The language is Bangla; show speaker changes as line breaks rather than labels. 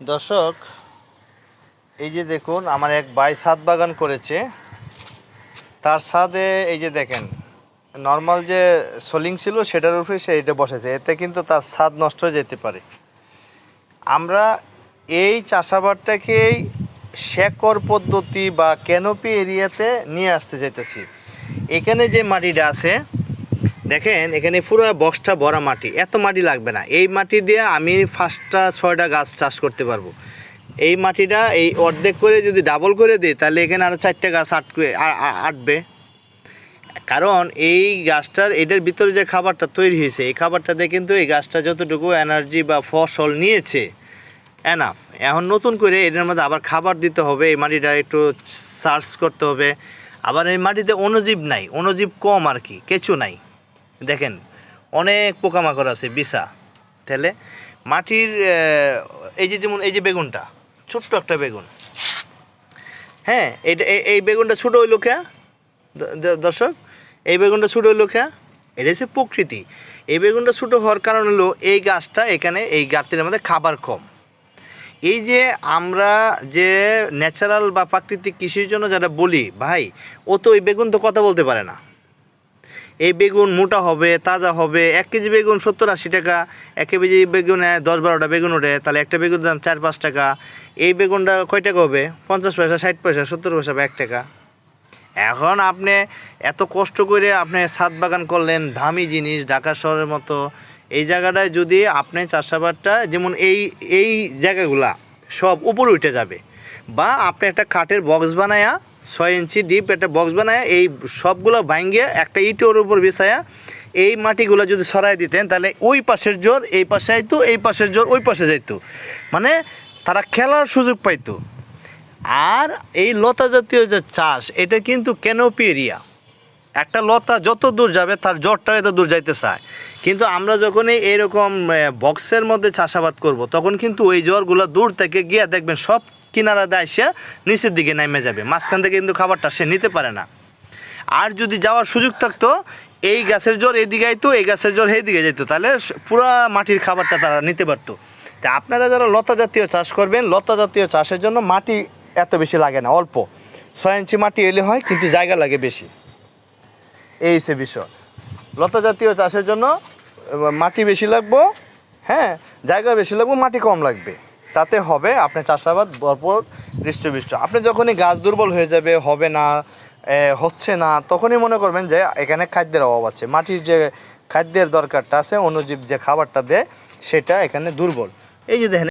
দর্শক, এই যে দেখুন, আমার এক ভাই ছাদ বাগান করেছে। তার ছাদে এই যে দেখেন নর্মাল যে সোলিং ছিল সেটার উপরে সে এটা বসেছে। এতে কিন্তু তার স্বাদ নষ্ট হয়ে যেতে পারে। আমরা এই চাষাবাদটাকেই শেকর পদ্ধতি বা ক্যানোপি এরিয়াতে নিয়ে আসতে চাইতেছি। এখানে যে মাটিটা আছে দেখেন, এখানে পুরো বক্সটা ভরা মাটি, এত মাটি লাগবে না। এই মাটি দিয়ে আমি পাঁচটা, ছয়টা গাছ চাষ করতে পারব। এই মাটিটা এই অর্ধেক করে যদি ডাবল করে দিই, তাহলে এখানে আরও চারটে গাছ আটকে আটবে। কারণ এই গাছটার এটার ভিতরে যে খাবারটা তৈরি হয়েছে, এই খাবারটাতে কিন্তু এই গাছটা যতটুকু এনার্জি বা ফসল নিয়েছে এনাফ এখন নতুন করে এটার মধ্যে আবার খাবার দিতে হবে, এই মাটিটা একটু সার্চ করতে হবে। আবার এই মাটিতে অণুজীব নাই, অণুজীব কম আর কি, কিছু নাই। দেখেন, অনেক পোকামাকড় আছে, বিছা। তাহলে মাটির এই যে যেমন এই যে বেগুনটা, ছোট্ট একটা বেগুন। হ্যাঁ এইটা এই- বেগুনটা ছোটো হইল কে? দর্শক, এই বেগুনটা ছোটো হইল কে? এটা হচ্ছে প্রকৃতি। এই বেগুনটা ছোটো হওয়ার কারণ হলো এই গাছটা এখানে, এই গাছটির মধ্যে খাবার কম। এই যে আমরা যে ন্যাচারাল বা প্রাকৃতিক কৃষির জন্য যারা বলি, ভাই, ও তো ওই বেগুন তো কথা বলতে পারে না। এই বেগুন মোটা হবে, তাজা হবে, এক কেজি বেগুন সত্তর আশি টাকা, এক কেজি বেগুনে দশ বারোটা বেগুন ওঠে, তাহলে একটা বেগুন দাম চার পাঁচ টাকা। এই বেগুনটা কয় টাকা হবে? পঞ্চাশ পয়সা, ষাট পয়সা, সত্তর পয়সা বা এক টাকা। এখন আপনি এত কষ্ট করে আপনি ছাদ বাগান করলেন, দামি জিনিস ঢাকা শহরের মতো। এই জায়গাটায় যদি আপনি চাষাবাদটা, যেমন এই এই জায়গাগুলা সব উপরে উঠে যাবে। বা আপনি একটা কাঠের বক্স বানায়া ছয় ইঞ্চি ডিপ একটা বক্স বানায় এই সবগুলো ভাঙ্গে একটা ইটের উপর বিছায়া এই মাটিগুলো যদি সরাই দিতেন, তাহলে ওই পাশের জোর, এই পাশে আইতো, এই পাশের জোর, ওই পাশে যাইতো। মানে তারা খেলার সুযোগ পাইতো। আর এই লতা জাতীয় যে চাষ, এটা কিন্তু ক্যানোপি এরিয়া একটা লতা যত দূর যাবে, তার জ্বরটা এত দূর যাইতে চায়। কিন্তু আমরা যখনই এরকম বক্সের মধ্যে চাষাবাদ করব, তখন কিন্তু ওই জ্বরগুলো দূর থেকে গিয়ে দেখবেন সব কিনারা দেয় সে, নিচের দিকে নেমে যাবে। মাঝখান থেকে কিন্তু খাবারটা সে নিতে পারে না। আর যদি যাওয়ার সুযোগ থাকতো, এই গাছের জ্বর এদিকে আইতো, এই গাছের জ্বর দিকে যেত তাহলে পুরা মাটির খাবারটা তারা নিতে পারতো। তা আপনারা যারা লতা জাতীয় চাষ করবেন, লতা জাতীয় চাষের জন্য মাটি এত বেশি লাগে না, অল্প। ছয় ইঞ্চি মাটি এলে হয়, কিন্তু জায়গা লাগে বেশি। এই সে বিষয়। লতা জাতীয় চাষের জন্য মাটি বেশি লাগবো হ্যাঁ জায়গা বেশি লাগবে, মাটি কম লাগবে। তাতে হবে আপনার চাষাবাদ ভরপুর হৃষ্টপুষ্ট। আপনি যখনই গাছ দুর্বল হয়ে যাবে, হবে না হচ্ছে না, তখনই মনে করবেন যে এখানে খাদ্যের অভাব আছে। মাটির যে খাদ্যের দরকারটা আছে অনুজীব যে খাবারটা দেয়, সেটা এখানে দুর্বল। এই যে দেখেন